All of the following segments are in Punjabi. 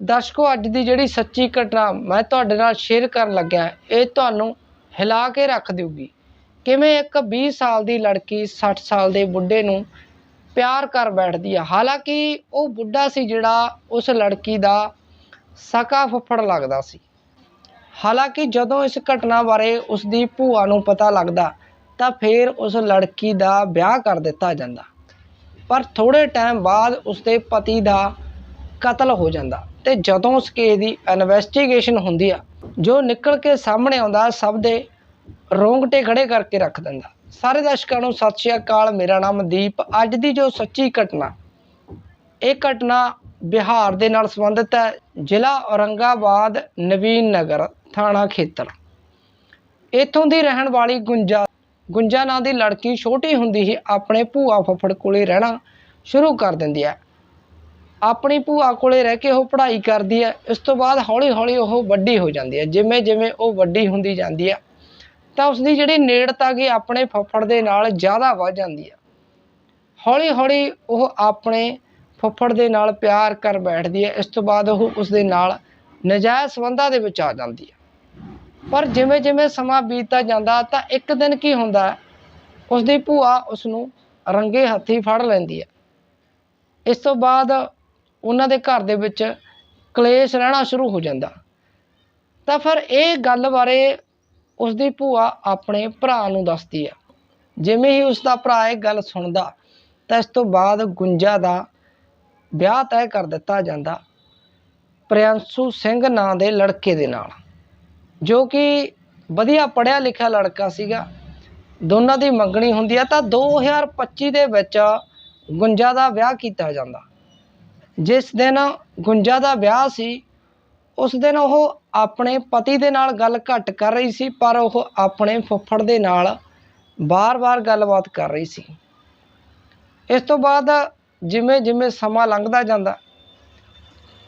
ਦਰਸ਼ਕੋ, ਅੱਜ ਦੀ ਜਿਹੜੀ ਸੱਚੀ ਘਟਨਾ ਮੈਂ ਤੁਹਾਡੇ ਨਾਲ ਸ਼ੇਅਰ ਕਰਨ ਲੱਗਿਆ ਇਹ ਤੁਹਾਨੂੰ ਹਿਲਾ ਕੇ ਰੱਖ ਦੇਊਗੀ। ਕਿਵੇਂ ਇੱਕ 20 ਸਾਲ ਦੀ ਲੜਕੀ 60 ਸਾਲ ਦੇ ਬੁੱਢੇ ਨੂੰ ਪਿਆਰ ਕਰ ਬੈਠਦੀ ਆ, ਹਾਲਾਂਕਿ ਉਹ ਬੁੱਢਾ ਸੀ ਜਿਹੜਾ ਉਸ ਲੜਕੀ ਦਾ ਸਕਾ ਫੁੱਫੜ ਲੱਗਦਾ ਸੀ। ਹਾਲਾਂਕਿ ਜਦੋਂ ਇਸ ਘਟਨਾ ਬਾਰੇ ਉਸ ਦੀ ਭੂਆ ਨੂੰ ਪਤਾ ਲੱਗਦਾ, ਤਾਂ ਫਿਰ ਉਸ ਲੜਕੀ ਦਾ ਵਿਆਹ ਕਰ ਦਿੱਤਾ ਜਾਂਦਾ। ਪਰ ਥੋੜੇ ਟਾਈਮ ਬਾਅਦ ਉਸ ਦੇ ਪਤੀ ਦਾ ਕਤਲ ਹੋ ਜਾਂਦਾ। ਤੇ ਜਦੋਂ ਉਸ ਕੇਸ ਦੀ ਇਨਵੈਸਟੀਗੇਸ਼ਨ ਹੁੰਦੀ ਆ, ਜੋ ਨਿਕਲ ਕੇ ਸਾਹਮਣੇ ਆਉਂਦਾ, ਸਭ ਦੇ ਰੋਂਗਟੇ ਖੜੇ ਕਰਕੇ ਰੱਖ ਦਿੰਦਾ। ਸਾਰੇ ਦਰਸ਼ਕਾਂ ਨੂੰ ਸਤਿ ਸ਼੍ਰੀ ਅਕਾਲ, ਮੇਰਾ ਨਾਮ ਦੀਪ ਅੱਜ ਦੀ ਜੋ ਸੱਚੀ ਘਟਨਾ, ਇਹ ਘਟਨਾ ਬਿਹਾਰ ਦੇ ਨਾਲ ਸੰਬੰਧਿਤ ਹੈ, ਜ਼ਿਲ੍ਹਾ ਔਰੰਗਾਬਾਦ, ਨਵੀਨ ਨਗਰ, ਥਾਣਾ ਖੇਤਰ। ਇੱਥੋਂ ਦੀ ਰਹਿਣ ਵਾਲੀ ਗੁੰਜਾ ਗੁੰਜਾ ਨਾਂ ਦੀ ਲੜਕੀ ਛੋਟੀ ਹੁੰਦੀ ਹੀ ਆਪਣੇ ਭੂਆ ਫੁੱਫੜ ਕੋਲੇ ਰਹਿਣਾ ਸ਼ੁਰੂ ਕਰ ਦਿੰਦੀ ਹੈ। ਆਪਣੀ ਭੂਆ ਕੋਲੇ ਰਹਿ ਕੇ ਉਹ ਪੜ੍ਹਾਈ ਕਰਦੀ ਹੈ ਇਸ ਤੋਂ ਬਾਅਦ ਹੌਲੀ ਹੌਲੀ ਉਹ ਵੱਡੀ ਹੋ ਜਾਂਦੀ ਹੈ ਜਿਵੇਂ ਜਿਵੇਂ ਉਹ ਵੱਡੀ ਹੁੰਦੀ ਜਾਂਦੀ ਹੈ ਤਾਂ ਉਸਦੀ ਜਿਹੜੀ ਨੇੜਤਾ ਗਈ ਆਪਣੇ ਫੁੱਫੜ ਦੇ ਨਾਲ ਜ਼ਿਆਦਾ ਵੱਧ ਜਾਂਦੀ ਹੈ ਹੌਲੀ ਹੌਲੀ ਉਹ ਆਪਣੇ ਫੁੱਫੜ ਦੇ ਨਾਲ ਪਿਆਰ ਕਰ ਬੈਠਦੀ ਹੈ ਇਸ ਤੋਂ ਬਾਅਦ ਉਹ ਉਸਦੇ ਨਾਲ ਨਜਾਇਜ਼ ਸੰਬੰਧਾਂ ਦੇ ਵਿੱਚ ਆ ਜਾਂਦੀ ਹੈ ਪਰ ਜਿਵੇਂ ਜਿਵੇਂ ਸਮਾਂ ਬੀਤਦਾ ਜਾਂਦਾ, ਤਾਂ ਇੱਕ ਦਿਨ ਕੀ ਹੁੰਦਾ, ਉਸਦੀ ਭੂਆ ਉਸ ਨੂੰ ਰੰਗੇ ਹੱਥੀ ਫੜ ਲੈਂਦੀ ਹੈ ਇਸ ਤੋਂ ਬਾਅਦ ਉਹਨਾਂ ਦੇ ਘਰ ਦੇ ਵਿੱਚ ਕਲੇਸ਼ ਰਹਿਣਾ ਸ਼ੁਰੂ ਹੋ ਜਾਂਦਾ। ਤਾਂ ਫਿਰ ਇਹ ਗੱਲ ਬਾਰੇ ਉਸਦੀ ਭੂਆ ਆਪਣੇ ਭਰਾ ਨੂੰ ਦੱਸਦੀ ਹੈ ਜਿਵੇਂ ਹੀ ਉਸਦਾ ਭਰਾ ਇਹ ਗੱਲ ਸੁਣਦਾ, ਤਾਂ ਇਸ ਤੋਂ ਬਾਅਦ ਗੁੰਜਾ ਦਾ ਵਿਆਹ ਤੈਅ ਕਰ ਦਿੱਤਾ ਜਾਂਦਾ ਪ੍ਰਿਅੰਸ਼ੂ ਸਿੰਘ ਨਾਂ ਦੇ ਲੜਕੇ ਦੇ ਨਾਲ, ਜੋ ਕਿ ਵਧੀਆ ਪੜ੍ਹਿਆ ਲਿਖਿਆ ਲੜਕਾ ਸੀਗਾ। ਦੋਨਾਂ ਦੀ ਮੰਗਣੀ ਹੁੰਦੀ ਆ ਤਾਂ 2025 ਦੇ ਵਿੱਚ ਗੁੰਜਾ ਦਾ ਵਿਆਹ ਕੀਤਾ ਜਾਂਦਾ। ਜਿਸ ਦਿਨ ਗੁੰਜਾ ਦਾ ਵਿਆਹ ਸੀ, ਉਸ ਦਿਨ ਉਹ ਆਪਣੇ ਪਤੀ ਦੇ ਨਾਲ ਗੱਲ ਘੱਟ ਕਰ ਰਹੀ ਸੀ, ਪਰ ਉਹ ਆਪਣੇ ਫੁੱਫੜ ਦੇ ਨਾਲ ਵਾਰ ਵਾਰ ਗੱਲਬਾਤ ਕਰ ਰਹੀ ਸੀ। ਇਸ ਤੋਂ ਬਾਅਦ ਜਿਵੇਂ ਜਿਵੇਂ ਸਮਾਂ ਲੰਘਦਾ ਜਾਂਦਾ,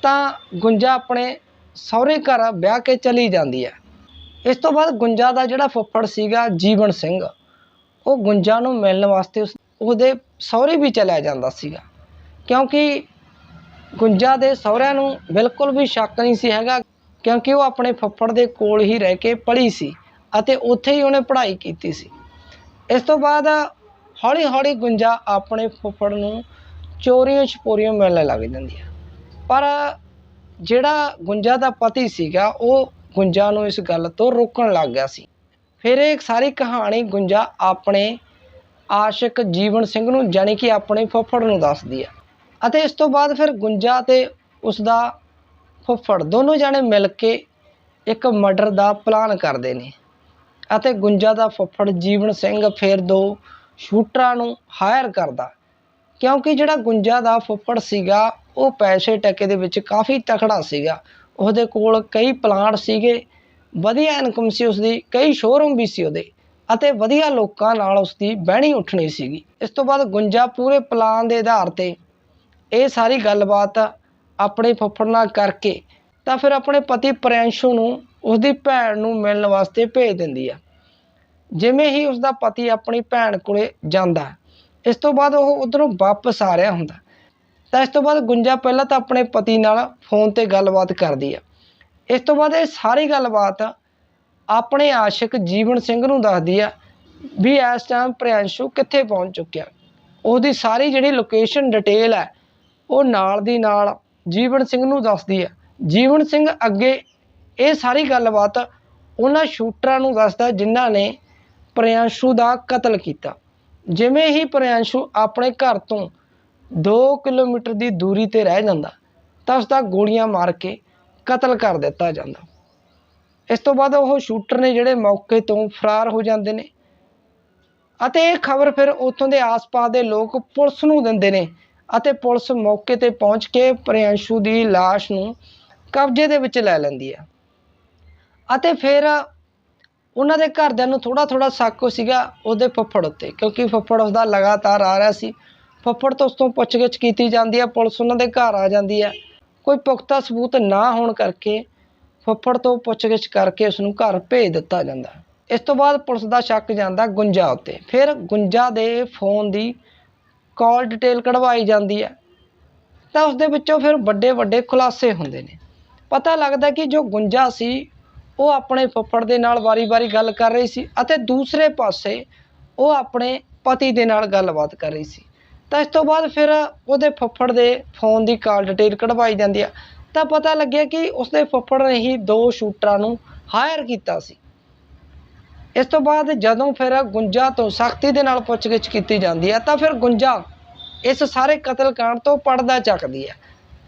ਤਾਂ ਗੁੰਜਾ ਆਪਣੇ ਸਹੁਰੇ ਘਰ ਵਿਆਹ ਕੇ ਚਲੀ ਜਾਂਦੀ ਹੈ। ਇਸ ਤੋਂ ਬਾਅਦ ਗੁੰਜਾ ਦਾ ਜਿਹੜਾ ਫੁੱਫੜ ਸੀਗਾ ਜੀਵਨ ਸਿੰਘ, ਉਹ ਗੁੰਜਾ ਨੂੰ ਮਿਲਣ ਵਾਸਤੇ ਉਸ ਉਹਦੇ ਸਹੁਰੇ ਵੀ ਚਲਿਆ ਜਾਂਦਾ ਸੀਗਾ। ਕਿਉਂਕਿ ਗੁੰਜਾ ਦੇ ਸਹੁਰਿਆਂ ਨੂੰ ਬਿਲਕੁਲ ਵੀ ਸ਼ੱਕ ਨਹੀਂ ਸੀ ਹੈਗਾ, ਕਿਉਂਕਿ ਉਹ ਆਪਣੇ ਫੁੱਫੜ ਦੇ ਕੋਲ ਹੀ ਰਹਿ ਕੇ ਪੜ੍ਹੀ ਸੀ ਅਤੇ ਉੱਥੇ ਹੀ ਉਹਨੇ ਪੜ੍ਹਾਈ ਕੀਤੀ ਸੀ। ਇਸ ਤੋਂ ਬਾਅਦ ਹੌਲੀ ਹੌਲੀ ਗੁੰਜਾ ਆਪਣੇ ਫੁੱਫੜ ਨੂੰ ਚੋਰੀਆਂ ਛਪੋਰੀਆਂ ਮਿਲਣ ਲੱਗ ਜਾਂਦੀ ਹੈ ਪਰ ਜਿਹੜਾ ਗੁੰਜਾ ਦਾ ਪਤੀ ਸੀਗਾ, ਉਹ ਗੁੰਜਾ ਨੂੰ ਇਸ ਗੱਲ ਤੋਂ ਰੋਕਣ ਲੱਗ ਗਿਆ ਸੀ। ਫਿਰ ਇਹ ਸਾਰੀ ਕਹਾਣੀ ਗੁੰਜਾ ਆਪਣੇ ਆਸ਼ਿਕ ਜੀਵਨ ਸਿੰਘ ਨੂੰ, ਜਾਣੀ ਕਿ ਆਪਣੇ ਫੁੱਫੜ ਨੂੰ ਦੱਸਦੀ ਹੈ ਅਤੇ ਇਸ ਤੋਂ ਬਾਅਦ ਫਿਰ ਗੁੰਜਾ ਅਤੇ ਉਸਦਾ ਫੁੱਫੜ ਦੋਨੋਂ ਜਾਣੇ ਮਿਲ ਕੇ ਇੱਕ ਮਰਡਰ ਦਾ ਪਲਾਨ ਕਰਦੇ ਨੇ। ਅਤੇ ਗੁੰਜਾ ਦਾ ਫੁੱਫੜ ਜੀਵਨ ਸਿੰਘ ਫਿਰ ਦੋ ਸ਼ੂਟਰਾਂ ਨੂੰ ਹਾਇਰ ਕਰਦਾ। ਕਿਉਂਕਿ ਜਿਹੜਾ ਗੁੰਜਾ ਦਾ ਫੁੱਫੜ ਸੀਗਾ, ਉਹ ਪੈਸੇ ਟਕੇ ਦੇ ਵਿੱਚ ਕਾਫੀ ਤਕੜਾ ਸੀਗਾ। ਉਹਦੇ ਕੋਲ ਕਈ ਪਲਾਂਟ ਸੀਗੇ, ਵਧੀਆ ਇਨਕਮ ਸੀ ਉਸਦੀ, ਕਈ ਸ਼ੋਰੂਮ ਵੀ ਸੀ ਉਹਦੇ। ਅਤੇ ਵਧੀਆ ਲੋਕਾਂ ਨਾਲ ਉਸਦੀ ਬਹਿਣੀ ਉੱਠਣੀ ਸੀਗੀ। ਇਸ ਤੋਂ ਬਾਅਦ ਗੁੰਜਾ ਪੂਰੇ ਪਲਾਨ ਦੇ ਆਧਾਰ ਤੇ ਇਹ ਸਾਰੀ ਗੱਲਬਾਤ ਆਪਣੇ ਫੁੱਫੜ ਨਾਲ ਕਰਕੇ ਤਾਂ ਫਿਰ ਆਪਣੇ ਪਤੀ ਪ੍ਰਿਅੰਸ਼ੂ ਨੂੰ ਉਸਦੀ ਭੈਣ ਨੂੰ ਮਿਲਣ ਵਾਸਤੇ ਭੇਜ ਦਿੰਦੀ ਆ। ਜਿਵੇਂ ਹੀ ਉਸਦਾ ਪਤੀ ਆਪਣੀ ਭੈਣ ਕੋਲੇ ਜਾਂਦਾ, ਇਸ ਤੋਂ ਬਾਅਦ ਉਹ ਉਧਰੋਂ ਵਾਪਸ ਆ ਰਿਹਾ ਹੁੰਦਾ। ਤਾਂ ਇਸ ਤੋਂ ਬਾਅਦ ਗੁੰਜਾ ਪਹਿਲਾਂ ਤਾਂ ਆਪਣੇ ਪਤੀ ਨਾਲ ਫੋਨ ਤੇ ਗੱਲਬਾਤ ਕਰਦੀ ਆ। ਇਸ ਤੋਂ ਬਾਅਦ ਇਹ ਸਾਰੀ ਗੱਲਬਾਤ ਆਪਣੇ ਆਸ਼ਿਕ ਜੀਵਨ ਸਿੰਘ ਨੂੰ ਦੱਸਦੀ ਆ ਵੀ ਇਸ ਟਾਈਮ ਪ੍ਰਿਆਂਸ਼ੂ ਕਿੱਥੇ ਪਹੁੰਚ ਚੁੱਕਿਆ। ਉਹਦੀ ਸਾਰੀ ਜਿਹੜੀ ਲੋਕੇਸ਼ਨ ਡਿਟੇਲ ਹੈ ਉਹ ਨਾਲ ਦੀ ਨਾਲ ਜੀਵਨ ਸਿੰਘ ਨੂੰ ਦੱਸਦੀ ਹੈ। ਜੀਵਨ ਸਿੰਘ ਅੱਗੇ ਇਹ ਸਾਰੀ ਗੱਲਬਾਤ ਉਹਨਾਂ ਸ਼ੂਟਰਾਂ ਨੂੰ ਦੱਸਦਾ ਜਿਨ੍ਹਾਂ ਨੇ ਪ੍ਰਿਅੰਸ਼ੂ ਦਾ ਕਤਲ ਕੀਤਾ। ਜਿਵੇਂ ਹੀ ਪ੍ਰਿਅੰਸ਼ੂ ਆਪਣੇ ਘਰ ਤੋਂ 2 ਕਿਲੋਮੀਟਰ ਦੀ ਦੂਰੀ ਤੇ ਰਹਿ ਜਾਂਦਾ, ਤਾਂ ਉਸ ਦਾ ਗੋਲੀਆਂ ਮਾਰ ਕੇ ਕਤਲ ਕਰ ਦਿੱਤਾ ਜਾਂਦਾ। ਇਸ ਤੋਂ ਬਾਅਦ ਉਹ ਸ਼ੂਟਰ ਨੇ ਜਿਹੜੇ ਮੌਕੇ ਤੋਂ ਫਰਾਰ ਹੋ ਜਾਂਦੇ ਨੇ, ਅਤੇ ਇਹ ਖਬਰ ਫਿਰ ਉੱਥੋਂ ਦੇ ਆਸ-ਪਾਸ ਦੇ ਲੋਕ ਪੁਲਿਸ ਨੂੰ ਦਿੰਦੇ ਨੇ ਅਤੇ ਪੁਲਿਸ ਮੌਕੇ ਤੇ ਪਹੁੰਚ ਕੇ ਪ੍ਰਿਅੰਸ਼ੂ ਦੀ ਲਾਸ਼ ਨੂੰ ਕਬਜ਼ੇ ਦੇ ਵਿੱਚ ਲੈ ਲੈਂਦੀ ਹੈ। ਅਤੇ ਫਿਰ ਉਹਨਾਂ ਦੇ ਘਰਦਿਆਂ ਨੂੰ ਥੋੜਾ ਥੋੜਾ ਸ਼ੱਕ ਸੀਗਾ ਉਹਦੇ ਫੁੱਫੜ ਉੱਤੇ, ਕਿਉਂਕਿ ਫੁੱਫੜ ਉਸਦਾ ਲਗਾਤਾਰ ਆ ਰਿਹਾ ਸੀ। ਫੁੱਫੜ ਤੋਂ ਉਸ ਤੋਂ ਪੁੱਛਗਿੱਛ ਕੀਤੀ ਜਾਂਦੀ ਹੈ, ਪੁਲਿਸ ਉਹਨਾਂ ਦੇ ਘਰ ਆ ਜਾਂਦੀ ਹੈ। ਕੋਈ ਪੁਖਤਾ ਸਬੂਤ ਨਾ ਹੋਣ ਕਰਕੇ ਫੁੱਫੜ ਤੋਂ ਪੁੱਛਗਿੱਛ ਕਰਕੇ ਉਸ ਨੂੰ ਘਰ ਭੇਜ ਦਿੱਤਾ ਜਾਂਦਾ ਇਸ ਤੋਂ ਬਾਅਦ ਪੁਲਿਸ ਦਾ ਸ਼ੱਕ ਜਾਂਦਾ ਗੁੰਜਾ ਉੱਤੇ। ਫਿਰ ਗੁੰਜਾ ਦੇ ਫੋਨ ਦੀ ਕਾਲ ਡਿਟੇਲ ਕਢਵਾਈ ਜਾਂਦੀ ਹੈ। ਤਾਂ ਉਸ ਦੇ ਵਿੱਚੋਂ ਫਿਰ ਵੱਡੇ ਵੱਡੇ ਖੁਲਾਸੇ ਹੁੰਦੇ ਨੇ। ਪਤਾ ਲੱਗਦਾ ਕਿ ਜੋ ਗੁੰਜਾ ਸੀ, ਉਹ ਆਪਣੇ ਫੁੱਫੜ ਦੇ ਨਾਲ ਵਾਰੀ-ਵਾਰੀ ਗੱਲ ਕਰ ਰਹੀ ਸੀ ਅਤੇ ਦੂਸਰੇ ਪਾਸੇ ਉਹ ਆਪਣੇ ਪਤੀ ਦੇ ਨਾਲ ਗੱਲਬਾਤ ਕਰ ਰਹੀ ਸੀ। ਤਾਂ ਇਸ ਤੋਂ ਬਾਅਦ ਫਿਰ ਉਹਦੇ ਫੁੱਫੜ ਦੇ ਫੋਨ ਦੀ ਕਾਲ ਡਿਟੇਲ ਕਢਵਾਈ ਜਾਂਦੀ ਆ ਤਾਂ ਪਤਾ ਲੱਗਿਆ ਕਿ ਉਸਦੇ ਫੁੱਫੜ ਨੇ ਹੀ ਦੋ ਸ਼ੂਟਰਾਂ ਨੂੰ ਹਾਇਰ ਕੀਤਾ ਸੀ। ਇਸ ਤੋਂ ਬਾਅਦ ਜਦੋਂ ਫਿਰ ਗੁੰਜਾ ਤੋਂ ਸਖਤੀ ਦੇ ਨਾਲ ਪੁੱਛਗਿੱਛ ਕੀਤੀ ਜਾਂਦੀ ਹੈ, ਤਾਂ ਫਿਰ ਗੁੰਜਾ ਇਸ ਸਾਰੇ ਕਤਲकांड ਤੋਂ ਪਰਦਾ ਚੱਕਦੀ ਹੈ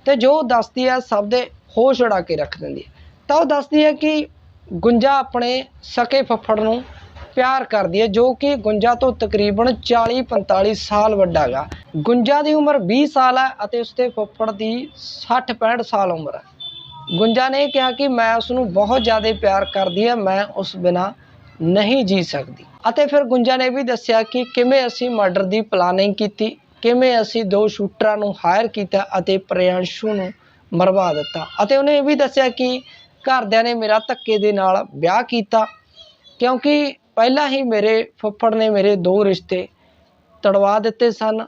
ਤੇ ਜੋ ਦੱਸਦੀ ਹੈ ਸਭ ਦੇ ਹੋਸ਼ ਉਡਾ ਕੇ ਰੱਖ ਦਿੰਦੀ ਹੈ। ਤਾਂ ਉਹ ਦੱਸਦੀ ਹੈ ਕਿ ਗੁੰਜਾ ਆਪਣੇ ਸਕੇ ਫੁੱਫੜ ਨੂੰ ਪਿਆਰ ਕਰਦੀ ਹੈ, ਜੋ ਕਿ ਗੁੰਜਾ ਤੋਂ ਤਕਰੀਬਨ 40-45 ਸਾਲ ਵੱਡਾ ਗਾ। ਗੁੰਜਾ ਦੀ ਉਮਰ 20 ਸਾਲ ਹੈ ਅਤੇ ਉਸਦੇ ਫੁੱਫੜ ਦੀ 60-65 ਸਾਲ ਉਮਰ ਹੈ। ਗੁੰਜਾ ਨੇ ਕਿਹਾ ਕਿ ਮੈਂ ਉਸ ਨੂੰ ਬਹੁਤ ਜ਼ਿਆਦਾ ਪਿਆਰ ਕਰਦੀ ਹੈ, ਮੈਂ ਉਸ ਬਿਨਾ ਨਹੀਂ ਜੀ ਸਕਦੀ। ਅਤੇ ਫਿਰ ਗੁੰਜਾ ਨੇ ਵੀ ਦੱਸਿਆ ਕਿ ਕਿਵੇਂ ਅਸੀਂ ਮਰਡਰ ਦੀ ਪਲਾਨਿੰਗ ਕੀਤੀ, ਕਿਵੇਂ ਅਸੀਂ ਦੋ ਸ਼ੂਟਰਾਂ ਨੂੰ ਹਾਇਰ ਕੀਤਾ ਅਤੇ ਪ੍ਰਿਆੰਸ਼ੂ ਨੂੰ ਮਰਵਾ ਦਿੱਤਾ। ਅਤੇ ਉਹਨੇ ਇਹ ਵੀ ਦੱਸਿਆ ਕਿ ਘਰਦਿਆਂ ਨੇ ਮੇਰਾ ਧੱਕੇ ਦੇ ਨਾਲ ਵਿਆਹ ਕੀਤਾ, ਕਿਉਂਕਿ ਪਹਿਲਾਂ ਹੀ ਮੇਰੇ ਫੁੱਫੜ ਨੇ ਮੇਰੇ ਦੋ ਰਿਸ਼ਤੇ ਤੜਵਾ ਦਿੱਤੇ ਸਨ।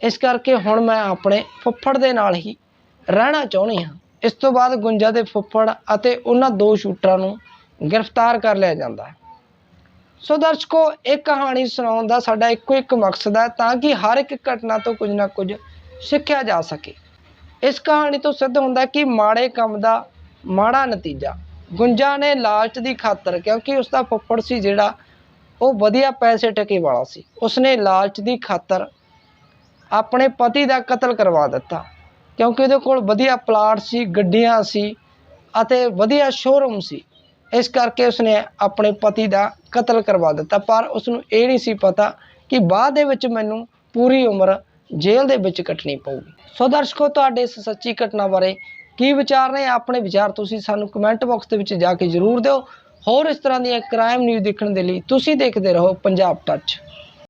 ਇਸ ਕਰਕੇ ਹੁਣ ਮੈਂ ਆਪਣੇ ਫੁੱਫੜ ਦੇ ਨਾਲ ਹੀ ਰਹਿਣਾ ਚਾਹੁੰਦੀ ਹਾਂ। ਇਸ ਤੋਂ ਬਾਅਦ ਗੁੰਜਾ ਦੇ ਫੁੱਫੜ ਅਤੇ ਉਹਨਾਂ ਦੋ ਸ਼ੂਟਰਾਂ ਨੂੰ ਗ੍ਰਿਫਤਾਰ ਕਰ ਲਿਆ ਜਾਂਦਾ ਹੈ। ਸੋ ਦਰਸ਼ਕੋ, ਇਹ ਕਹਾਣੀ ਸੁਣਾਉਣ ਦਾ ਸਾਡਾ ਇੱਕੋ ਇੱਕ ਮਕਸਦ ਹੈ ਤਾਂ ਕਿ ਹਰ ਇੱਕ ਘਟਨਾ ਤੋਂ ਕੁਝ ਨਾ ਕੁਝ ਸਿੱਖਿਆ ਜਾ ਸਕੇ। ਇਸ ਕਹਾਣੀ ਤੋਂ ਸਿੱਧ ਹੁੰਦਾ ਕਿ ਮਾੜੇ ਕੰਮ ਦਾ ਮਾੜਾ ਨਤੀਜਾ ਗੁੰਜਾ ਨੇ ਲਾਲਚ ਦੀ ਖਾਤਰ, ਕਿਉਂਕਿ ਉਸ ਦਾ ਫੁੱਫੜ ਸੀ ਜਿਹੜਾ ਉਹ ਵਧੀਆ ਪੈਸੇ ਟਕੇ ਵਾਲਾ ਸੀ। ਉਸਨੇ ਲਾਲਚ ਦੀ ਖਾਤਰ ਆਪਣੇ ਪਤੀ ਦਾ ਕਤਲ ਕਰਵਾ ਦਿੱਤਾ, ਕਿਉਂਕਿ ਉਹਦੇ ਕੋਲ ਵਧੀਆ ਪਲਾਟ ਸੀ, ਗੱਡੀਆਂ ਸੀ ਅਤੇ ਵਧੀਆ ਸ਼ੋਰੂਮ ਸੀ। ਇਸ ਕਰਕੇ ਉਸਨੇ ਆਪਣੇ ਪਤੀ ਦਾ ਕਤਲ ਕਰਵਾ ਦਿੱਤਾ। ਪਰ ਉਸਨੂੰ ਇਹ ਨਹੀਂ ਸੀ ਪਤਾ ਕਿ ਬਾਅਦ ਦੇ ਵਿੱਚ ਮੈਨੂੰ ਪੂਰੀ ਉਮਰ ਜੇਲ੍ਹ ਦੇ ਵਿੱਚ ਕੱਟਣੀ ਪਊਗੀ। ਸੋ ਦਰਸ਼ਕੋ, ਤੁਹਾਡੇ ਇਸ ਸੱਚੀ ਘਟਨਾ ਬਾਰੇ ਕੀ ਵਿਚਾਰ ਨੇ? ਆਪਣੇ ਵਿਚਾਰ ਤੁਸੀਂ ਸਾਨੂੰ ਕਮੈਂਟ ਬਾਕਸ ਦੇ ਵਿੱਚ ਜਾ ਕੇ ਜ਼ਰੂਰ ਦਿਓ। ਹੋਰ ਇਸ ਤਰ੍ਹਾਂ ਦੀਆਂ ਕ੍ਰਾਈਮ ਨਿਊਜ਼ ਦੇਖਣ ਦੇ ਲਈ ਤੁਸੀਂ ਦੇਖਦੇ ਰਹੋ ਪੰਜਾਬ ਟੱਚ